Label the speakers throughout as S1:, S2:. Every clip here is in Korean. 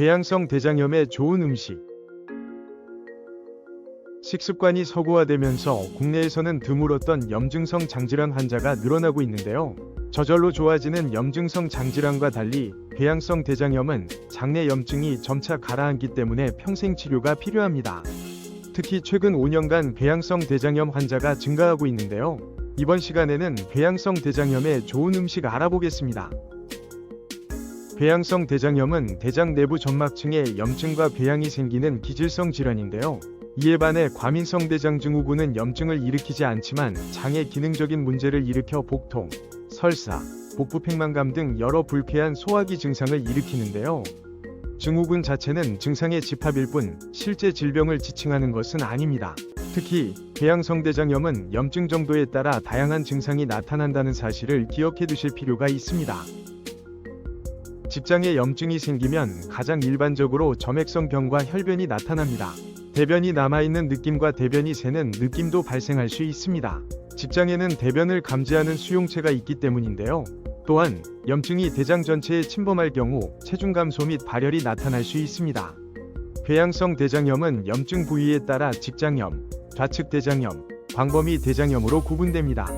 S1: 궤양성 대장염에 좋은 음식. 식습관이 서구화되면서 국내에서는 드물었던 염증성 장질환 환자가 늘어나고 있는데요. 저절로 좋아지는 염증성 장질환과 달리 궤양성 대장염은 장내 염증이 점차 가라앉기 때문에 평생 치료가 필요합니다. 특히 최근 5년간 궤양성 대장염 환자가 증가하고 있는데요. 이번 시간에는 궤양성 대장염에 좋은 음식 알아보겠습니다. 궤양성 대장염은 대장 내부 점막층에 염증과 궤양이 생기는 기질성 질환인데요. 이에 반해 과민성 대장 증후군은 염증을 일으키지 않지만 장의 기능적인 문제를 일으켜 복통, 설사, 복부 팽만감 등 여러 불쾌한 소화기 증상을 일으키는데요. 증후군 자체는 증상의 집합일 뿐 실제 질병을 지칭하는 것은 아닙니다. 특히 궤양성 대장염은 염증 정도에 따라 다양한 증상이 나타난다는 사실을 기억해 두실 필요가 있습니다. 직장에 염증이 생기면 가장 일반적으로 점액성 병과 혈변이 나타납니다. 대변이 남아있는 느낌과 대변이 새는 느낌도 발생할 수 있습니다. 직장에는 대변을 감지하는 수용체가 있기 때문인데요. 또한 염증이 대장 전체에 침범할 경우 체중 감소 및 발열이 나타날 수 있습니다. 궤양성 대장염은 염증 부위에 따라 직장염, 좌측 대장염, 광범위 대장염으로 구분됩니다.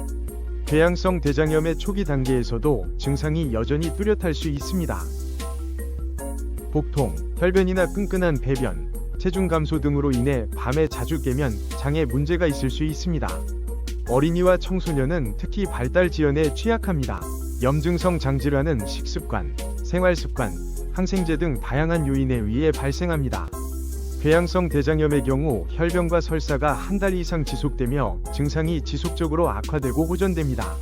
S1: 궤양성 대장염의 초기 단계에서도 증상이 여전히 뚜렷할 수 있습니다. 복통, 혈변이나 끈끈한 배변, 체중 감소 등으로 인해 밤에 자주 깨면 장에 문제가 있을 수 있습니다. 어린이와 청소년은 특히 발달 지연에 취약합니다. 염증성 장질환은 식습관, 생활습관, 항생제 등 다양한 요인에 의해 발생합니다. 궤양성 대장염의 경우 혈변과 설사가 한 달 이상 지속되며 증상이 지속적으로 악화되고 호전됩니다.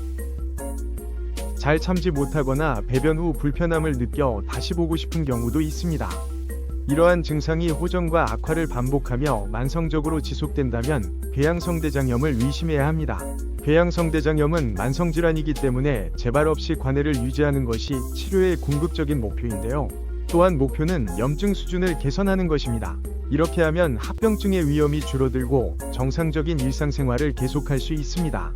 S1: 잘 참지 못하거나 배변 후 불편함을 느껴 다시 보고 싶은 경우도 있습니다. 이러한 증상이 호전과 악화를 반복하며 만성적으로 지속된다면 궤양성 대장염을 의심해야 합니다. 궤양성 대장염은 만성 질환이기 때문에 재발 없이 관해를 유지하는 것이 치료의 궁극적인 목표인데요. 또한 목표는 염증 수준을 개선하는 것입니다. 이렇게 하면 합병증의 위험이 줄어들고 정상적인 일상생활을 계속할 수 있습니다.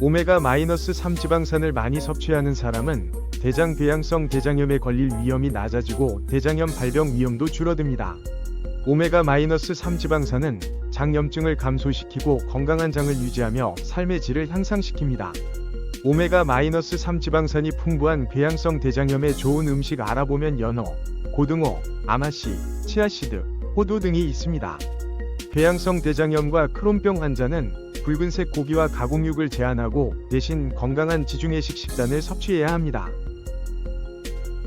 S1: 오메가-3 지방산을 많이 섭취하는 사람은 대장 궤양성 대장염에 걸릴 위험이 낮아지고 대장염 발병 위험도 줄어듭니다. 오메가-3 지방산은 장염증을 감소시키고 건강한 장을 유지하며 삶의 질을 향상시킵니다. 오메가-3 지방산이 풍부한 궤양성 대장염에 좋은 음식 알아보면 연어, 고등어, 아마씨, 치아씨드, 호두 등이 있습니다. 궤양성 대장염과 크론병 환자는 붉은색 고기와 가공육을 제한하고 대신 건강한 지중해식 식단을 섭취해야 합니다.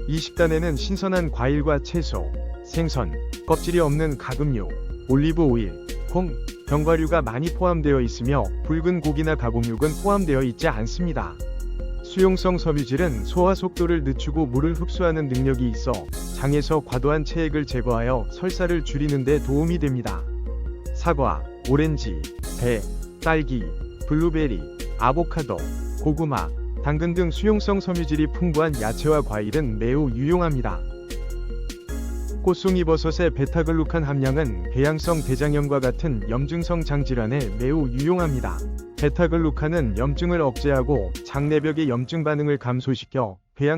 S1: 이 식단에는 신선한 과일과 채소, 생선, 껍질이 없는 가금육, 올리브 오일, 콩, 견과류가 많이 포함되어 있으며 붉은 고기나 가공육은 포함되어 있지 않습니다. 수용성 섬유질은 소화 속도를 늦추고 물을 흡수하는 능력이 있어 장에서 과도한 체액을 제거하여 설사를 줄이는 데 도움이 됩니다. 사과, 오렌지, 배, 딸기, 블루베리, 아보카도, 고구마, 당근 등 수용성 섬유질이 풍부한 야채와 과일은 매우 유용합니다. 꽃송이버섯의 베타글루칸 함량은 궤양성 대장염과 같은 염증성 장질환에 매우 유용합니다. 베타글루칸은 염증을 억제하고 장내벽의 염증 반응을 감소시켜 궤양성